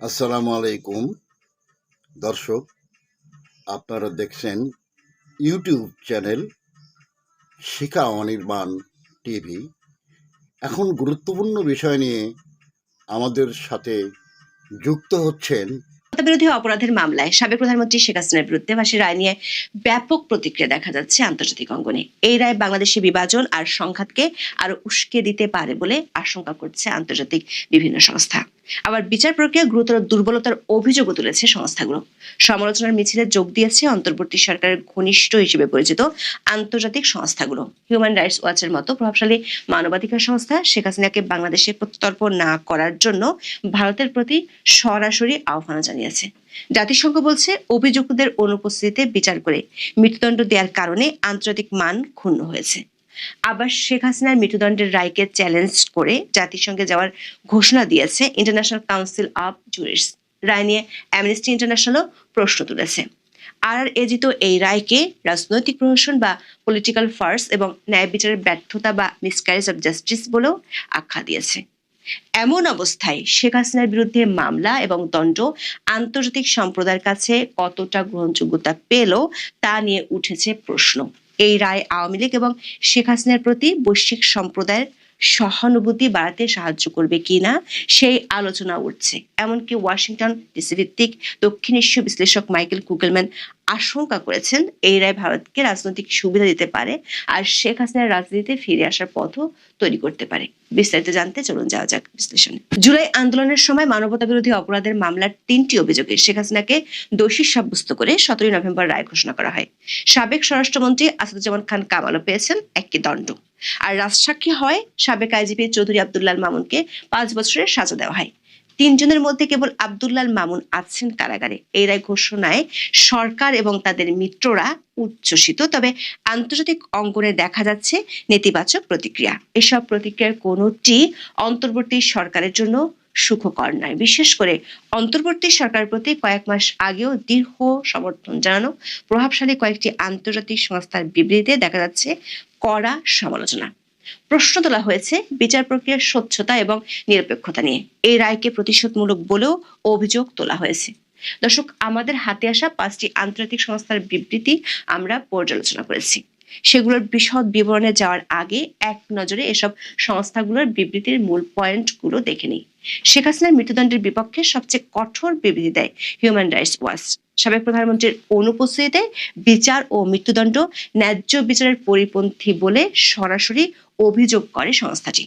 আসসালামু আলাইকুম। দর্শক, আপনারা দেখছেন YouTube channel Shikha Anirban TV. এখন গুরুত্বপূর্ণ বিষয় নিয়ে আমাদের সাথে যুক্ত হচ্ছেন বিরোধী অপরাধের মামলায় সাবেক প্রধানমন্ত্রী শেখ হাসিনার বিরুদ্ধে ফাঁসির রায় নিয়ে ব্যাপক প্রতিক্রিয়া দেখা যাচ্ছে আন্তর্জাতিক অঙ্গনে। এই রায় বাংলাদেশে বিভাজন আর সংঘাতকে আরও উস্কে দিতে পারে বলে আশঙ্কা করছে আন্তর্জাতিক বিভিন্ন সংস্থা। আবার বিচার প্রক্রিয়া গুরুতর দুর্বলতার অভিযোগও তুলেছে সংস্থাগুলো। সমালোচনার মিছিলে যোগ দিয়েছে অন্তর্বর্তী সরকারের ঘনিষ্ঠ হিসেবে পরিচিত আন্তর্জাতিক সংস্থাগুলো। হিউম্যান রাইটস ওয়াচের মতো প্রভাবশালী মানবাধিকার সংস্থা শেখ হাসিনাকে বাংলাদেশে প্রত্যর্পণ না করার জন্য ভারতের প্রতি সরাসরি আহ্বান জানিয়েছে। জাতিসংঘ বলছে অভিযুক্তদের অনুপস্থিতিতে বিচার করে মৃত্যুদণ্ড দেওয়ার কারণে আন্তর্জাতিক মান ক্ষুণ্ণ হয়েছে। আবার শেখ হাসিনার মৃত্যুদণ্ডের রায়কে চ্যালেঞ্জ করে জাতিসংঘে যাওয়ার ঘোষণা দিয়েছে ইন্টারন্যাশনাল কাউন্সিল অফ জুরিস রায় নিয়ে অ্যামনেস্টি ইন্টারন্যাশনালও প্রশ্ন তুলেছে। আর এজিত এই রায়কে রাজনৈতিক প্রহসন বা পলিটিক্যাল ফার্স এবং ন্যায় বিচারের ব্যর্থতা বা মিসক্যারেজ অফ জাস্টিস বলেও আখ্যা দিয়েছে। এমন অবস্থায় শেখ হাসিনার বিরুদ্ধে মামলা এবং দণ্ড আন্তর্জাতিক সম্প্রদায়ের কাছে কতটা গ্রহণযোগ্যতা পেল তা নিয়ে উঠেছে প্রশ্ন। এই রায় আওয়ামী লীগ এবং শেখ হাসিনার প্রতি বৈশ্বিক সম্প্রদায়ের সহানুভূতি বাড়াতে সাহায্য করবে কিনা সেই আলোচনা উঠছে। এমনকি ওয়াশিংটন ডিসি ভিত্তিক দক্ষিণ এশীয় বিশ্লেষক মাইকেল কুগেলম্যান আশঙ্কা করেছেন এই রায় ভারতকে রাজনৈতিক সুবিধা দিতে পারে আর শেখ হাসিনার রাজনীতিতে ফিরে আসার পথও তৈরি করতে পারে। বিস্তারিত জানতে চলুন যাওয়া যাক বিশ্লেষণে। জুলাই আন্দোলনের সময় মানবতা বিরোধী অপরাধের মামলার তিনটি অভিযোগে শেখ হাসিনাকে দোষী সাব্যস্ত করে সতেরোই নভেম্বর রায় ঘোষণা করা হয়। সাবেক স্বরাষ্ট্রমন্ত্রী আসাদুজ্জামান খান কামালও পেয়েছেন একটি দণ্ড। আর রাজসাক্ষী হয় সাবেক আইজিপি চৌধুরী আব্দুল্লাল মামুনকে পাঁচ বছরের সাজা দেওয়া হয়। তিনজনের মধ্যে কেবল আব্দুল্লাল মামুন আছেন কারাগারে। এই রায় ঘোষণায় সরকার এবং তাদের মিত্ররা উচ্ছ্বসিত। তবে আন্তর্জাতিক অঙ্গনে দেখা যাচ্ছে নেতিবাচক প্রতিক্রিয়া। এসব প্রতিক্রিয়ার কোনোটি অন্তর্বর্তী সরকারের জন্য সুখকর নয়। বিশেষ করে অন্তর্বর্তী সরকারের প্রতি কয়েক মাস আগেও দীর্ঘ সমর্থন জানানো, প্রভাবশালী কয়েকটি আন্তর্জাতিক সংস্থার বিবৃতিতে দেখা যাচ্ছে কড়া সমালোচনা। প্রশ্ন তোলা হয়েছে বিচার প্রক্রিয়ার স্বচ্ছতা এবং নিরপেক্ষতা নিয়ে। এই রায়কে প্রতিশোধমূলক বলেও অভিযোগ তোলা হয়েছে। দর্শক, আমাদের হাতে আসা পাঁচটি আন্তর্জাতিক সংস্থার বিবৃতি আমরা পর্যালোচনা করেছি। সেগুলোর বিশদ বিবরণে যাওয়ার আগে এক নজরে এসব সংস্থাগুলোর বিবৃতির মূল পয়েন্টগুলো দেখে নিই। শেখ হাসিনার মৃত্যুদণ্ডের বিপক্ষে সবচেয়ে কঠোর বিবৃতি দেয় হিউম্যান রাইটস ওয়াচ সাবেক প্রধানমন্ত্রীর অনুপস্থিতিতে বিচার ও মৃত্যুদণ্ড ন্যায্য বিচারের পরিপন্থী বলে সরাসরি অভিযোগ করে সংস্থাটি।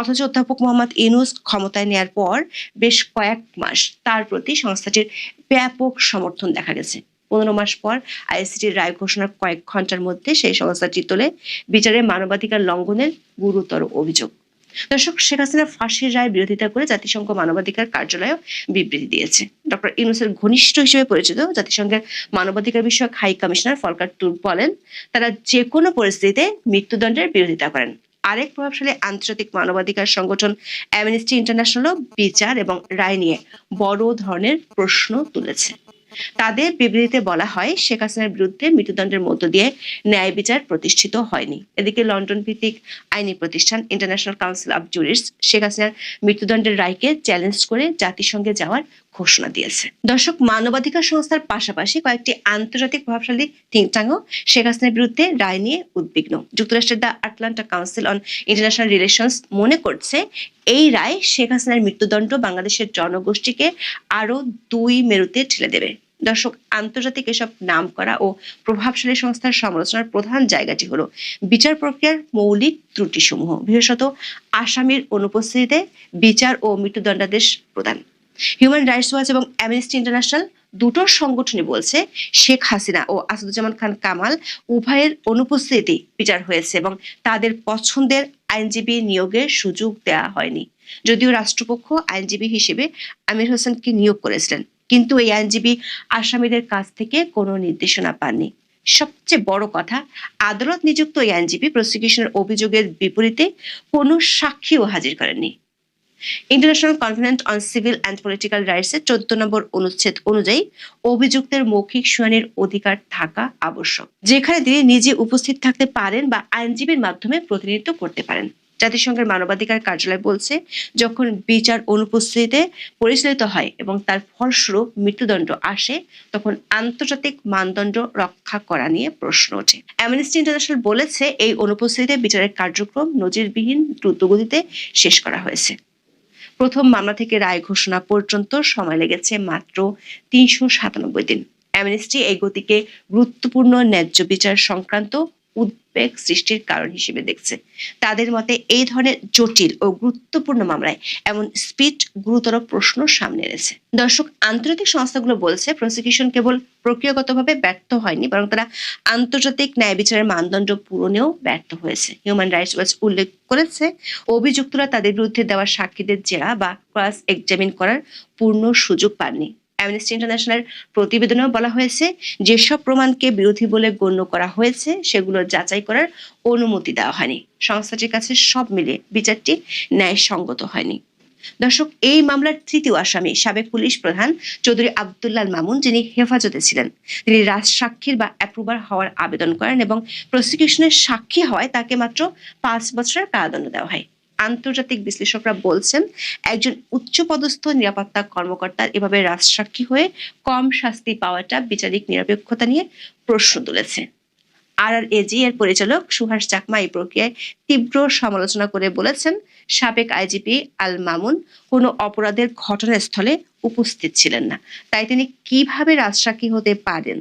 অথচ অধ্যাপক মোহাম্মদ ইনুস ক্ষমতায় নেয়ার পর বেশ কয়েক মাস তার প্রতি সংস্থাটির ব্যাপক সমর্থন দেখা গেছে। পনেরো মাস পর আইসিটির রায় ঘোষণার কয়েক ঘণ্টার মধ্যে সেই সংস্থাটি তোলে। বিচারে মানবাধিকার লঙ্ঘনের গুরুতর অভিযোগ। দর্শক, শেখ হাসিনার ফাঁসির রায় বিরোধিতা করে জাতিসংঘ মানবাধিকার কার্যালয় বিবৃতি দিয়েছে। ডক্টর ইউনুসের ঘনিষ্ঠ হিসেবে পরিচিত জাতিসংঘের মানবাধিকার বিষয়ক হাই কমিশনার ফলকার টুর বলেন, তারা যে কোনো পরিস্থিতিতে মৃত্যুদণ্ডের বিরোধিতা করেন। আরেক প্রভাবশালী আন্তর্জাতিক মানবাধিকার সংগঠন অ্যামনেস্টি ইন্টারন্যাশনালও বিচার এবং রায় নিয়ে বড় ধরনের প্রশ্ন তুলেছে। তাদের বিবৃতিতে বলা হয়, শেখ হাসিনার বিরুদ্ধে মৃত্যুদণ্ডের মধ্য দিয়ে ন্যায় বিচার প্রতিষ্ঠিত হয়নি। এদিকে লন্ডন ভিত্তিক আইনি প্রতিষ্ঠান International Council of Jurist Sheikh হাসিনার মৃত্যুদণ্ডের রায়কে চ্যালেঞ্জ করে জাতিসংঘে যাওয়ার ঘোষণা দিয়েছে। দর্শক, মানবাধিকার সংস্থার পাশাপাশি কয়েকটি আন্তর্জাতিক প্রভাবশালী থিঙ্ক ট্যাঙ্কও শেখ হাসিনার বিরুদ্ধে রায় নিয়ে উদ্বিগ্ন। যুক্তরাষ্ট্রের the Atlantic Council on International Relations মনে করছে, এই রায় শেখ হাসিনার মৃত্যুদণ্ড বাংলাদেশের জনগোষ্ঠীকে আরও দুই মেরুতে ঠেলে দেবে। দর্শক, আন্তর্জাতিক এসব নাম করা ও প্রভাবশালী সংস্থার সমালোচনার প্রধান জায়গাটি হলো বিচার প্রক্রিয়ার মৌলিক ত্রুটিসমূহ। বিশেষত আসামির অনুপস্থিতিতে বিচার ও মৃত্যুদণ্ডাদেশ প্রদান। হিউম্যান রাইটস ওয়াচ এবং অ্যামনেস্টি ইন্টারন্যাশনাল দুটো সংগঠনই বলছে, শেখ হাসিনা ও আসাদুজ্জামান খান কামাল উভয়ের অনুপস্থিতি বিচার হয়েছে এবং তাদের পছন্দের আইনজীবী নিয়োগের সুযোগ দেওয়া হয়নি। যদিও রাষ্ট্রপক্ষ আইনজীবী হিসেবে আমির হোসেনকে নিয়োগ করেছিলেন। কিন্তু এই আইনজীবী আসামিদের কাছ থেকে কোনো নির্দেশনা পাননি। সবচেয়ে বড় কথা, আদালত নিযুক্ত এই আইনজীবী প্রসিকিউশনের অভিযোগের বিপরীতে কোনো সাক্ষীও হাজির করেননি। International Covenant on Civil and Political Rights এর চোদ্দ নম্বর অনুচ্ছেদ অনুযায়ী অভিযুক্তের মৌখিক শুনানির অধিকার থাকা আবশ্যক, যেখানে তিনি নিজে উপস্থিত থাকতে পারেন বা আইনজীবীর মাধ্যমে প্রতিনিধিত্ব করতে পারেন। জাতিসংঘের মানবাধিকার কার্যালয় বলছে, যখন বিচার অনুপস্থিতিতে পরিচালিত হয় এবং তার ফলস্বরূপ মৃত্যুদণ্ড আসে, তখন আন্তর্জাতিক মানদণ্ড রক্ষা করা নিয়ে প্রশ্ন ওঠে। অ্যামনেস্টি ইন্টারন্যাশনাল বলেছে, এই অনুপস্থিতিতে বিচারের কার্যক্রম নজিরবিহীন দ্রুতগতিতে শেষ করা হয়েছে। প্রথম মামলা থেকে রায় ঘোষণা পর্যন্ত সময় লেগেছে মাত্র তিনশো সাতানব্বই দিন। অ্যামনেস্টি এই গতিকে গুরুত্বপূর্ণ ন্যায্য বিচার সংক্রান্ত উদ্বেগ সৃষ্টির কারণ হিসেবে দেখছে। তাদের মতে এই ধরনের জটিল ও গুরুত্বপূর্ণ মামলায় এমন স্পিড গুরুতর প্রশ্ন সামনে এনেছে। দর্শক, আন্তর্জাতিক সংস্থাগুলো বলছে, প্রসিকিউশন কেবল প্রক্রিয়াগতভাবে ব্যর্থ হয়নি, বরং তারা আন্তর্জাতিক ন্যায় বিচারের মানদণ্ড পূরণেও ব্যর্থ হয়েছে। হিউম্যান রাইটস ওয়াচ উল্লেখ করেছে, অভিযুক্তরা তাদের বিরুদ্ধে দেওয়া সাক্ষীদের জেরা বা ক্রস এক্সামিন করার পূর্ণ সুযোগ পাননি। অ্যামনেস্টি ইন্টারন্যাশনাল প্রতিবেদনেও বলা হয়েছে, যেসব প্রমাণকে বিরোধী বলে গণ্য করা হয়েছে, সেগুলো যাচাই করার অনুমতি দেওয়া হয়নি। সংস্থাটির কাছে সব মিলে বিচারটি ন্যায়সঙ্গত হয়নি। দর্শক, এই মামলার তৃতীয় আসামি সাবেক পুলিশ প্রধান চৌধুরী আবদুল্লাল মামুন, যিনি হেফাজতে ছিলেন। তিনি সাক্ষীর বা অ্যাপ্রুভার হওয়ার আবেদন করেন এবং প্রসিকিউশনের সাক্ষী হওয়ায় তাকে মাত্র পাঁচ বছরের কারাদণ্ড দেওয়া হয়। আন্তর্জাতিক বিশ্লেষকরা বলছেন, একজন উচ্চপদস্থ নিরাপত্তা কর্মকর্তার এভাবে রাজসাক্ষী হয়ে কম শাস্তি পাওয়াটা বিচারিক নিরপেক্ষতা নিয়ে প্রশ্ন তুলেছে। আর আর এজি এর পরিচালক সুহাস চাকমা এই প্রক্রিয়ায় তীব্র সমালোচনা করে বলেছেন, সাবেক আইজিপি আল মামুন কোনো অপরাধের ঘটনাস্থলে উপস্থিত ছিলেন না। তাই তিনি কীভাবে রাজসাক্ষী হতে পারেন?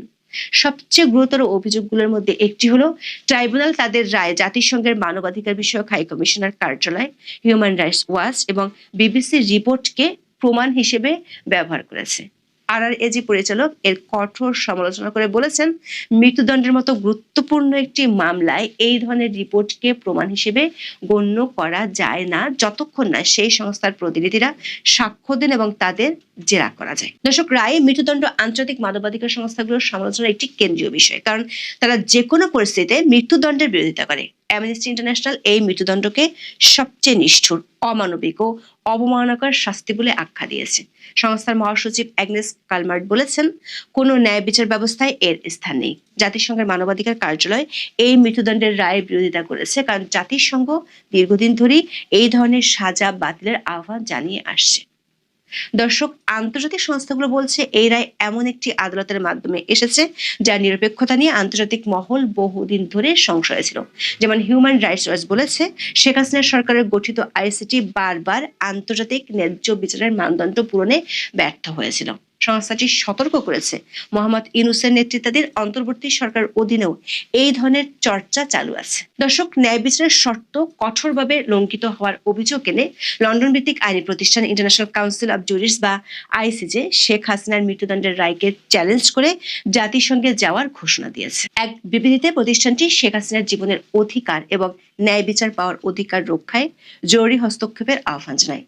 সবচেয়ে গুরুতর অভিযোগগুলোর মধ্যে একটি হলো, ট্রাইব্যুনাল তাদের রায়, জাতিসংঘের মানবাধিকার বিষয়ক হাই কমিশনার কার্যালয়, হিউম্যান রাইটস ওয়াচ এবং বিবিসির রিপোর্টকে প্রমাণ হিসেবে ব্যবহার করেছে। আর এজি পরিচালক এর কঠোর সমালোচনা করে বলেছেন, মৃত্যুদণ্ডের মতো গুরুত্বপূর্ণ একটি মামলায় এই ধরনের রিপোর্টকে প্রমাণ হিসেবে গণ্য করা যায় না, যতক্ষণ না সেই সংস্থার প্রতিনিধিরা সাক্ষ্য দেন এবং তাদের জেরা করা যায়। দর্শক, রায় মৃত্যুদণ্ড আন্তর্জাতিক মানবাধিকার সংস্থাগুলোর সমালোচনার একটি কেন্দ্রীয় বিষয়, কারণ তারা যে কোনো পরিস্থিতিতে মৃত্যুদণ্ডের বিরোধিতা করে। অ্যামনেস্টি ইন্টারন্যাশনাল এই মৃত্যুদণ্ডকে সবচেয়ে নিষ্ঠুর, অমানবিক ও অবমাননাকর শাস্তি বলে আখ্যা দিয়েছে। সংস্থার মহাসচিব অ্যাগনেস কালমার্ট বলেছেন, কোনো ন্যায় বিচার ব্যবস্থায় এর স্থান নেই। জাতিসংঘের মানবাধিকার কার্যালয় এই মৃত্যুদণ্ডের রায়ের বিরোধিতা করেছে, কারণ জাতিসংঘ দীর্ঘদিন ধরেই এই ধরনের সাজা বাতিলের আহ্বান জানিয়ে আসছে। দর্শক, আন্তর্জাতিক সংস্থাগুলো বলছে এই রায় এমন একটি আদালতের মাধ্যমে এসেছে যা নিরপেক্ষতা নিয়ে আন্তর্জাতিক মহল বহুদিন ধরে সংশয় ছিল। যেমন হিউম্যান রাইটস ওয়াচ বলেছে, শেখ হাসিনা সরকারের গঠিত আইসিটি বারবার আন্তর্জাতিক ন্যায্য বিচারের মানদণ্ড পূরণে ব্যর্থ হয়েছিল। সংস্থাটি সতর্ক করেছে। মোহাম্মদ ইনুসের নেতৃত্বাধীন অন্তর্বর্তী সরকার অধীনেও এই ধরনের চর্চা চালু আছে। দর্শক, ন্যায় বিচারের শর্ত কঠোরভাবে লঙ্ঘিত হওয়ার অভিযোগ এনে লন্ডন ভিত্তিক আইনি প্রতিষ্ঠান ইন্টারন্যাশনাল কাউন্সিল অব জুরিস বা আইসিজে শেখ হাসিনার মৃত্যুদণ্ডের রায়কে চ্যালেঞ্জ করে জাতিসংঘে যাওয়ার ঘোষণা দিয়েছে। এক বিবৃতিতে প্রতিষ্ঠানটি শেখ হাসিনার জীবনের অধিকার এবং ন্যায় বিচার পাওয়ার অধিকার রক্ষায় জরুরি হস্তক্ষেপের আহ্বান জানায়।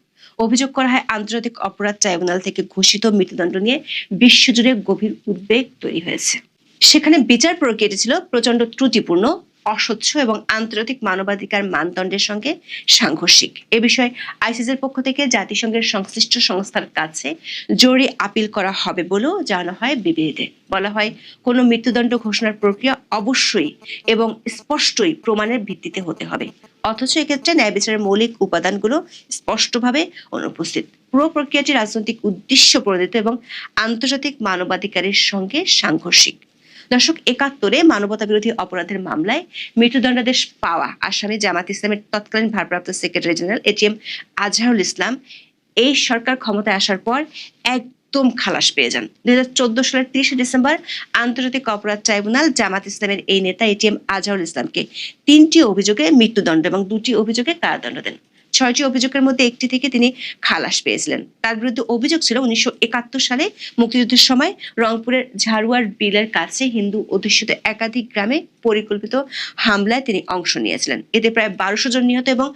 অভিযোগ করা হয়, আন্তর্জাতিক অপরাধ ট্রাইব্যুনাল থেকে ঘোষিত মৃত্যুদণ্ড নিয়ে বিশ্বজুড়ে গভীর উদ্বেগ তৈরি হয়েছে। সেখানে বিচার প্রক্রিয়াটি ছিল প্রচণ্ড ত্রুটিপূর্ণ, অস্বচ্ছ এবং আন্তর্জাতিক মানবাধিকার মানদণ্ডের সঙ্গে সাংঘর্ষিক। এ বিষয়ে আইসিসির পক্ষ থেকে জাতিসংঘের সংশ্লিষ্ট সংস্থার কাছে জরুরি আপিল করা হবে বলেও জানানো হয় বিবৃতিতে বলা হয়, কোনো মৃত্যুদণ্ড ঘোষণার প্রক্রিয়া অবশ্যই এবং স্পষ্টই প্রমাণের ভিত্তিতে হতে হবে। অথচ এক্ষেত্রে ন্যায় বিচারের মৌলিক উপাদানগুলো স্পষ্টভাবে অনুপস্থিত। পুরো প্রক্রিয়াটি রাজনৈতিক উদ্দেশ্য প্রণোদিত এবং আন্তর্জাতিক মানবাধিকারের সঙ্গে সাংঘর্ষিক। দর্শক, একাত্তরে মানবতা বিরোধী অপরাধের মামলায় মৃত্যুদণ্ডাদেশ পাওয়া আসামি জামাত ইসলামের তৎকালীন ভারপ্রাপ্ত secretary general ATM Azharul Islam এই সরকার ক্ষমতায় আসার পর একদম খালাস পেয়ে যান। দুই হাজার চোদ্দ সালের তিরিশে ডিসেম্বর আন্তর্জাতিক অপরাধ ট্রাইব্যুনাল জামাত ইসলামের এই নেতা এটিএম আজহারুল ইসলামকে তিনটি অভিযোগে মৃত্যুদণ্ড এবং দুটি অভিযোগে কারাদণ্ড দেন। ছয়টি অভিযোগের মধ্যে একটি থেকে তিনি খালাস পেয়েছিলেন। তার বিরুদ্ধে অভিযোগ ছিল উনিশশো একাত্তর সালে মুক্তিযুদ্ধের সময় রংপুরের ঝাড়ুয়ার বিলের কাছে হিন্দু অধ্যুষিত একাধিক গ্রামে পরিকল্পিত হামলায় তিনি অংশ নিয়েছিলেন। এতে প্রায় বারোশো জন নিহত এবং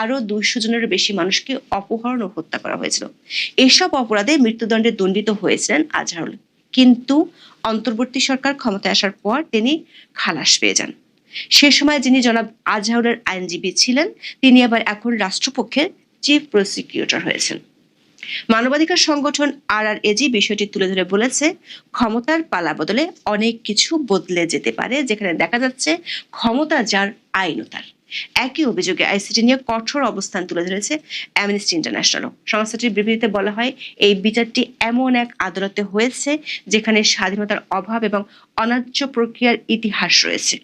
আরও দুইশো জনেরও বেশি মানুষকে অপহরণ ও হত্যা করা হয়েছিল। এসব অপরাধে মৃত্যুদণ্ডে দণ্ডিত হয়েছিলেন আজহারুল। কিন্তু অন্তর্বর্তী সরকার ক্ষমতায় আসার পর তিনি খালাস পেয়ে যান। সে সময় যিনি জনাব আজহারের আইনজীবী ছিলেন, তিনি আবার এখন রাষ্ট্রপক্ষের চিফ প্রসিকিউটর হয়েছেন। মানবাধিকার সংগঠন আর আর এজি বিষয়টি তুলে ধরে বলেছে, ক্ষমতার পালা বদলে অনেক কিছু বদলে যেতে পারে, যেখানে দেখা যাচ্ছে ক্ষমতা যার আইনও তার। একই অভিযোগে আইসিটি নিয়ে কঠোর অবস্থান তুলে ধরেছে অ্যামনেস্টি ইন্টারন্যাশনালও সংস্থাটির বিবৃতিতে বলা হয়, এই বিচারটি এমন এক আদালতে হয়েছে, যেখানে স্বাধীনতার অভাব এবং অন্যায্য প্রক্রিয়ার ইতিহাস রয়েছে।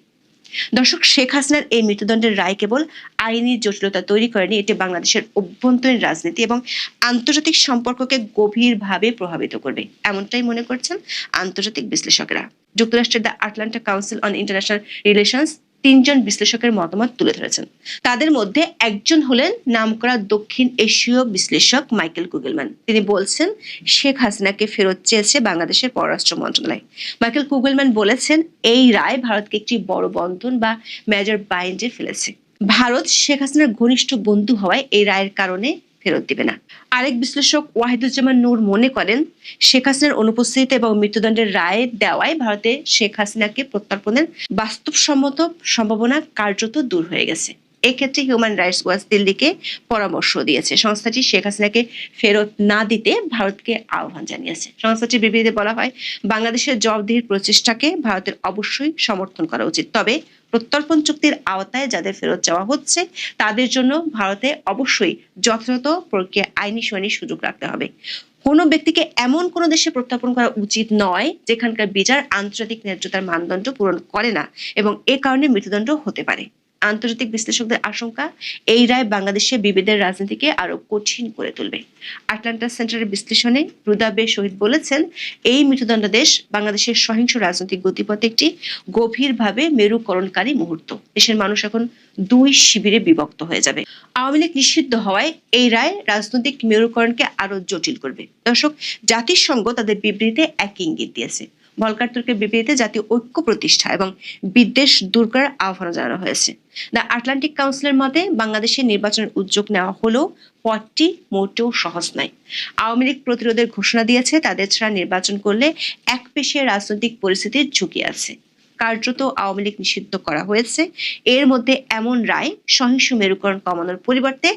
দর্শক, শেখ হাসিনার এই মৃত্যুদণ্ডের রায় কেবল আইনি জটিলতা তৈরি করেনি, এটি বাংলাদেশের অভ্যন্তরীণ রাজনীতি এবং আন্তর্জাতিক সম্পর্ককে গভীরভাবে প্রভাবিত করবে। এমনটাই মনে করছেন আন্তর্জাতিক বিশ্লেষকরা। যুক্তরাষ্ট্রের the Atlantic Council on International Relations তিনজন বিশ্লেষকের মতামত তুলে ধরেছেন। তাদের মধ্যে একজন হলেন নামকরা দক্ষিণ এশীয় বিশ্লেষক মাইকেল কুগেলম্যান। তিনি বলছেন, শেখ হাসিনাকে ফেরত চেয়েছে বাংলাদেশের পররাষ্ট্র মন্ত্রণালয়। মাইকেল কুগেলম্যান বলেছেন, এই রায় ভারতকে একটি বড় বন্ধন বা মেজর বাইন্ডে ফেলেছে। ভারত শেখ হাসিনার ঘনিষ্ঠ বন্ধু হওয়ায় এই রায়ের কারণে ফেরত দিবে না। আরেক বিশ্লেষক ওয়াহিদুজ্জামান নূর মনে করেন, শেখ হাসিনার অনুপস্থিতিতে এবং মৃত্যুদণ্ডের রায় দেওয়ায় ভারতে শেখ হাসিনাকে প্রত্যর্পণের বাস্তবসম্মত সম্ভাবনা কার্যত দূর হয়ে গেছে। এক্ষেত্রে হিউম্যান রাইটস ওয়াচ দিল্লিকে পরামর্শ দিয়েছে। সংস্থাটি শেখ হাসিনাকে ফেরত না দিতে ভারতকে আহ্বান জানিয়েছে। সংস্থাটির বিবৃতিতে বলা হয়, বাংলাদেশের জবাবদিহির প্রচেষ্টাকে ভারতের অবশ্যই সমর্থন করা উচিত। তবে প্রত্যর্পণ চুক্তির আওতায় যাদের ফেরত যাওয়া হচ্ছে, তাদের জন্য ভারতে অবশ্যই যথাযথ প্রক্রিয়া, আইনি শুনানির সুযোগ রাখতে হবে। কোনো ব্যক্তিকে এমন কোনো দেশে প্রত্যর্পণ করা উচিত নয়, যেখানকার বিচার আন্তর্জাতিক ন্যায্যতার মানদণ্ড পূরণ করে না এবং এ কারণে মৃত্যুদণ্ড হতে পারে। আন্তর্জাতিক বিশ্লেষকদের আশঙ্কা, এই রায় বাংলাদেশের বিভেদের রাজনীতিকে আরও কঠিন করে তুলবে। আটলান্টা সেন্টারের বিশ্লেষণে রুদাবে শহীদ বলেছেন, এই মৃত্যুদণ্ডাদেশ বাংলাদেশের সহিংস রাজনৈতিক গতিপথে একটি গভীরভাবে মেরুকরণকারী মুহূর্ত। দেশের মানুষ এখন দুই শিবিরে বিভক্ত হয়ে যাবে। আওয়ামী লীগ নিষিদ্ধ হওয়ায় এই রায় রাজনৈতিক মেরুকরণকে আরও জটিল করবে। দর্শক, জাতিসংঘ তাদের বিবৃতিতে এক ইঙ্গিত দিয়েছে। ভলকার তুর্কের বিবৃতিতে জাতীয় ঐক্য প্রতিষ্ঠা এবং বিদ্বেষ দূর করার আহ্বান জানানো হয়েছে। দ্য আটলান্টিক কাউন্সিলের মতে, বাংলাদেশের নির্বাচনের উদ্যোগ নেওয়া হলেও পথটি মোটেও সহজ নয়। আওয়ামী লীগ প্রতিরোধের ঘোষণা দিয়েছে, তাদের ছাড়া নির্বাচন করলে এক পেশে রাজনৈতিক পরিস্থিতির ঝুঁকি আছে। কার্যত আওয়ামী লীগ নিষিদ্ধ করা হয়েছে। এর মধ্যে এমন রায় সহিংস মেরুকরণ কমানোর পরিবর্তে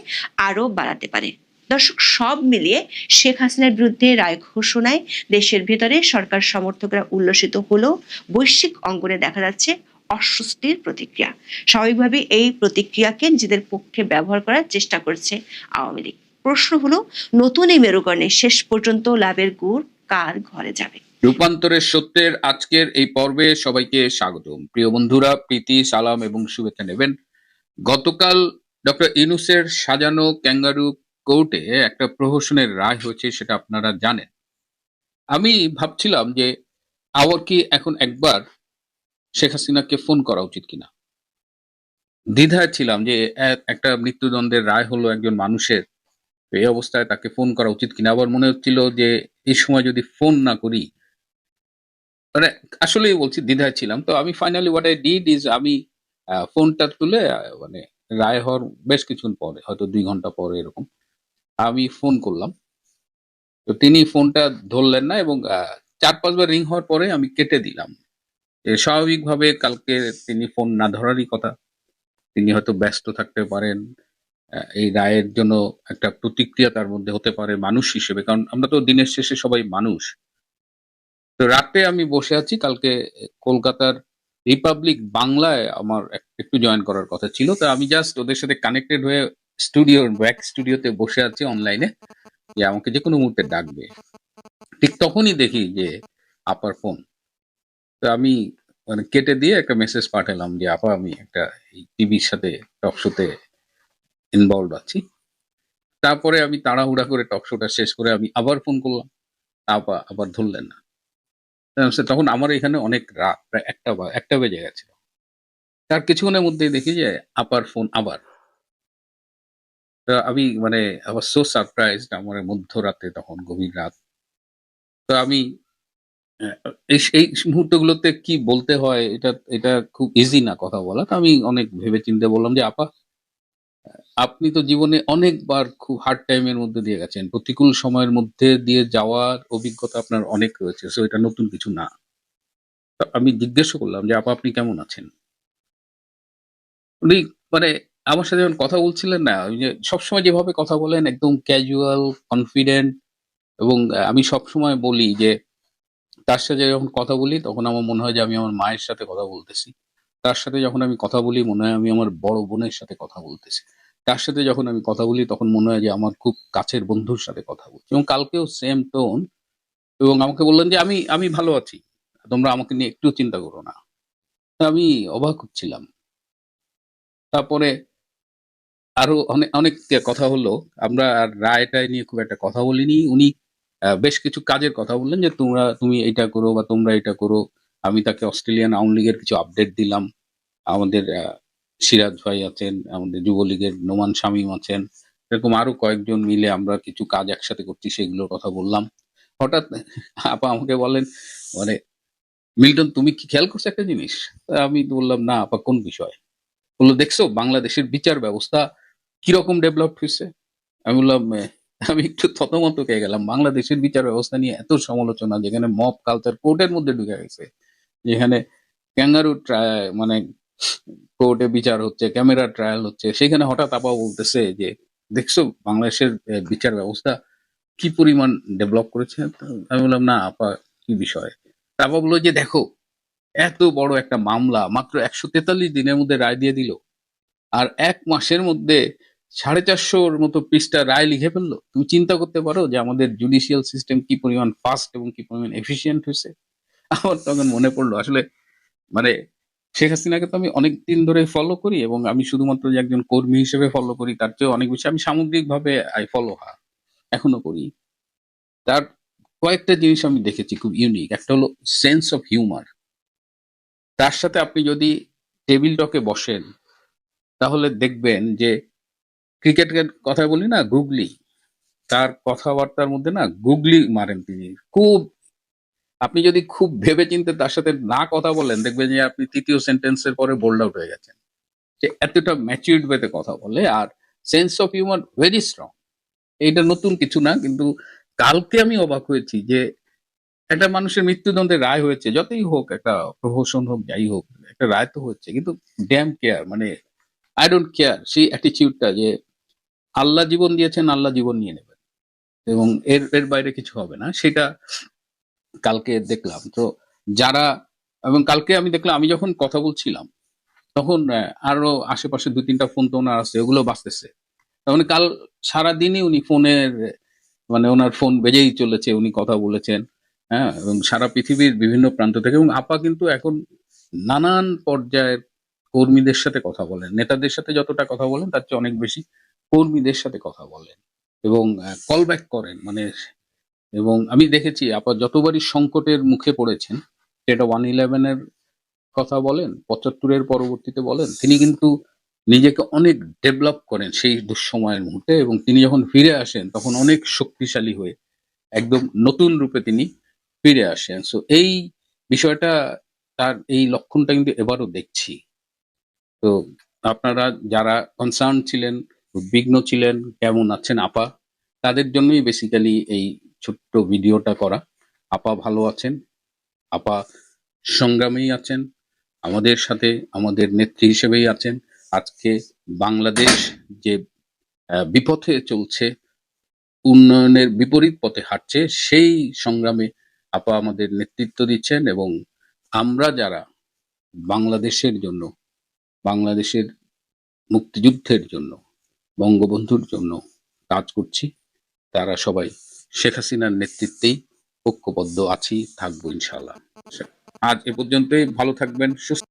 আরও বাড়াতে পারে। দর্শক, সব মিলিয়ে শেখ হাসিনার বিরুদ্ধে রায় ঘোষণায় দেশের ভেতরে সরকার সমর্থকরা উল্লসিত হলেও বৈশ্বিক অঙ্গনে দেখা যাচ্ছে অস্বস্তির প্রতিক্রিয়া। স্বাভাবিকভাবে এই প্রতিক্রিয়াকে নিজেদের পক্ষে ব্যবহার করার চেষ্টা করছে আওয়ামী লীগ। প্রশ্ন হলো, নতুন এই মেরুকরণে শেষ পর্যন্ত লাভের গুড় কার ঘরে যাবে? রূপান্তরের সত্যের আজকের এই পর্বে সবাইকে স্বাগতম। প্রিয় বন্ধুরা, প্রীতি, সালাম এবং শুভেচ্ছা নেবেন। গতকাল ডক্টর ইনুসের সাজানো ক্যাঙ্গারু কোর্টে একটা প্রহসনের রায় হয়েছে, সেটা আপনারা জানেন। আমি ভাবছিলাম যে আমার কি এখন একবার শেখ হাসিনাকে ফোন করা উচিত কিনা। দ্বিধায় ছিলাম যে একটা মৃত্যুদণ্ডের রায় হলো একজন মানুষের, এই অবস্থায় তাকে ফোন করা উচিত কিনা। আবার মনে হচ্ছিল যে এই সময় যদি ফোন না করি মানে আসলেই বলছি দ্বিধায় ছিলাম। তো আমি finally what I did is আমি ফোনটা তুলে মানে রায় হওয়ার বেশ কিছুক্ষণ পরে, হয়তো দুই ঘণ্টা পরে এরকম আমি ফোন করলাম। তো তিনি ফোনটা ধরলেন না এবং চার পাঁচবার রিং হওয়ার পরে আমি কেটে দিলাম। স্বাভাবিকভাবে কালকে তিনি ফোন না ধরারই কথা। তিনি হয়তো ব্যস্ত থাকতে পারেন। এই রায়ের জন্য একটা প্রতিক্রিয়া তার মধ্যে হতে পারে মানুষ হিসেবে, কারণ আমরা তো দিনের শেষে সবাই মানুষ। তো রাতে আমি বসে আছি, কালকে কলকাতার রিপাবলিক বাংলায় আমার একটু জয়েন করার কথা ছিল। তো আমি জাস্ট ওদের সাথে কানেক্টেড হয়ে স্টুডিও, ব্যাক স্টুডিওতে বসে আছি অনলাইনে যে আমাকে যে কোনো মুহূর্তে ডাকবে। ঠিক তখনই দেখি যে আপার ফোন তো আমি মানে কেটে দিয়ে একটা মেসেজ পাঠালাম যে, আপা, আমি একটা টিভির সাথে টক শোতে ইনভলভ আছি। তারপরে আমি তাড়াহুড়া করে টক শোটা শেষ করে আমি আবার ফোন করলাম। আপা, আবার ধরলেন না। তখন আমার এখানে অনেক রাত, প্রায় একটা একটা বেজে গেছে তার কিছুক্ষণের মধ্যেই দেখি যে, আপার ফোন আবার তো আমি মানে সো সারপ্রাইজ আমার মধ্যরাতে তখন, গভীর রাত। তো আমি এই এই মুহূর্তগুলোতে কি বলতে হয়, এটা এটা খুব ইজি না কথা বলা। তো আমি অনেক ভেবে চিন্তে বললাম যে, আপা, আপনি তো জীবনে অনেকবার খুব হার্ড টাইমের মধ্যে দিয়ে গেছেন। প্রতিকূল সময়ের মধ্যে দিয়ে যাওয়ার অভিজ্ঞতা আপনার অনেক রয়েছে সো এটা নতুন কিছু না। আমি জিজ্ঞেস করলাম যে, আপা, আপনি কেমন আছেন? উনি মানে আমার সাথে যখন কথা বলছিলেন না, ওই যে সবসময় যেভাবে কথা বলেন, একদম ক্যাজুয়াল কনফিডেন্ট এবং আমি সবসময় বলি যে, তার সাথে যখন কথা বলি, তখন আমার মনে হয় যে আমি আমার মায়ের সাথে কথা বলতেছি। তার সাথে যখন আমি কথা বলি, মনে হয় আমি আমার বড় বোনের সাথে কথা বলতেছি। তার সাথে যখন আমি কথা বলি, তখন মনে হয় যে আমার খুব কাছের বন্ধুর সাথে কথা বলছি এবং কালকেও সেম টোন এবং আমাকে বললেন যে, আমি আমি ভালো আছি। তোমরা আমাকে নিয়ে একটু চিন্তা করো না। আমি অবাক হচ্ছিলাম। তারপরে আরও অনেক অনেক কথা হলো। আমরা আর রায়টায় নিয়ে খুব একটা কথা বলিনি। উনি বেশ কিছু কাজের কথা বললেন যে তোমরা, তুমি এটা করো বা তোমরা এটা করো। আমি তাকে অস্ট্রেলিয়ান আওয়ামী লীগের কিছু আপডেট দিলাম। আমাদের সিরাজ ভাই আছেন, আমাদের যুবলীগের নোমান শামীম আছেন। এরকম আরও কয়েকজন মিলে আমরা কিছু কাজ একসাথে করছি, সেগুলোর কথা বললাম। হঠাৎ আপা আমাকে বলেন মানে মিল্টন, তুমি কি খেয়াল করছ একটা জিনিস? আমি বললাম, না, আপা, কোন বিষয়? বলল, দেখছ, বাংলাদেশের বিচার ব্যবস্থা কীরকম ডেভেলপ হয়েছে আমি বললাম আমি একটু থতমত হয়ে গেলাম। বাংলাদেশের বিচার ব্যবস্থা নিয়ে এত সমালোচনা, যেখানে মব কালচার কোর্টের মধ্যে ঢুকে গেছে, যেখানে ক্যাঙ্গারু মানে কোর্টে বিচার হচ্ছে ক্যামেরা ট্রায়াল হচ্ছে, সেখানে হঠাৎ আপা বলতেছে যে, দেখছ, বাংলাদেশের বিচার ব্যবস্থা কি পরিমাণ ডেভেলপ করেছে? আমি বললাম, না, আপা, কি বিষয়? তা আপা বলল যে, দেখো, এত বড় একটা মামলা, মাত্র একশো তেতাল্লিশ দিনের মধ্যে রায় দিয়ে দিল। আর এক মাসের মধ্যে সাড়ে চারশোর মতো পৃষ্ঠা রায় লিখে ফেলল? তুমি চিন্তা করতে পারো যে আমাদের জুডিশিয়াল সিস্টেম কি পরিমাণ ফাস্ট এবং কি পরিমাণ এফিসিয়েন্ট হয়েছে? আমার তখন মনে পড়ল, আসলে মানে শেখ হাসিনাকে তো আমি অনেক দিন ধরে ফলো করি এবং আমি শুধুমাত্র যে একজন কর্মী হিসেবে ফলো করি, তার চেয়ে অনেক বেশি আমি সামগ্রিকভাবে আই ফলো হা এখনও করি। তার কয়েকটা জিনিস আমি দেখেছি খুব ইউনিক একটা হলো সেন্স অফ হিউমার তার সাথে আপনি যদি টেবিল টকে বসেন, তাহলে দেখবেন যে ক্রিকেটের কথা বলি না, গুগলি। তার কথাবার্তার মধ্যে না গুগলি মারেন তিনি। খুব, আপনি যদি খুব ভেবে চিন্তে তার সাথে না কথা বলেন, দেখবেন যে আপনি তৃতীয় সেন্টেন্সের পরে বোল্ড আউট হয়ে গেছেন। যে এতটা ম্যাচিউরড ওয়েতে কথা বলে আর sense of humour very strong এইটা নতুন কিছু না, কিন্তু কালকে আমি অবাক হয়েছি যে একটা মানুষের মৃত্যুদণ্ডের রায় হয়েছে, যতই হোক একটা প্রহসন হোক, যাই হোক, একটা রায় তো হচ্ছে, কিন্তু ড্যাম কেয়ার মানে আই ডোন্ট কেয়ার সেই অ্যাটিচিউডটা যে আল্লাহ জীবন দিয়েছেন, আল্লাহ জীবন নিয়ে নেবেন। এবং এর এর বাইরে কিছু হবে না। সেটা কালকে দেখলাম। তো যারা, এবং কালকে আমি দেখলাম, আমি যখন কথা বলছিলাম, তখন আরও আশেপাশে দু তিনটা ফোন তো ওনার আছে, ওগুলো বাঁচতেছে মানে কাল সারাদিনই উনি ফোনের মানে ওনার ফোন বেজেই চলেছে, উনি কথা বলেছেন হ্যাঁ এবং সারা পৃথিবীর বিভিন্ন প্রান্ত থেকে, এবং আপা কিন্তু এখন নানান পর্যায়ের কর্মীদের সাথে কথা বলেন, নেতাদের সাথে যতটা কথা বলেন, তার চেয়ে অনেক বেশি কর্মীদের সাথে কথা বলেন এবং কল ব্যাক করেন। মানে এবং আমি দেখেছি, আপা যতবারই সংকটের মুখে পড়েছেন সেটা ওয়ান ইলেভেনের কথা বলেন পঁচাত্তরের পরবর্তীতে বলেন, তিনি কিন্তু নিজেকে অনেক ডেভেলপ করেন সেই দুঃসময়ের মুহূর্তে এবং তিনি যখন ফিরে আসেন, তখন অনেক শক্তিশালী হয়ে একদম নতুন রূপে তিনি ফিরে আসেন। সো এই বিষয়টা, তার এই লক্ষণটা কিন্তু এবারও দেখছি। তো, আপনারা যারা কনসার্ন ছিলেন উদ্বিগ্ন ছিলেন, কেমন আছেন আপা? তাদের জন্যই বেসিক্যালি এই ছোট্ট ভিডিওটা করা। আপা ভালো আছেন, আপা সংগ্রামেই আছেন, আমাদের সাথে আমাদের নেত্রী হিসেবেই আছেন। আজকে বাংলাদেশ যে বিপথে চলছে, উন্নয়নের বিপরীত পথে হাঁটছে, সেই সংগ্রামে আপা আমাদের নেতৃত্ব দিচ্ছেন এবং আমরা যারা বাংলাদেশের জন্য, বাংলাদেশের মুক্তিযুদ্ধের জন্য বঙ্গবন্ধুর জন্য কাজ করছি। তারা সবাই শেখ হাসিনার নেতৃত্বেই ঐক্যবদ্ধ আছি, থাকব ইনশাল্লাহ আজ এ পর্যন্তই, ভালো থাকবেন, সুস্থ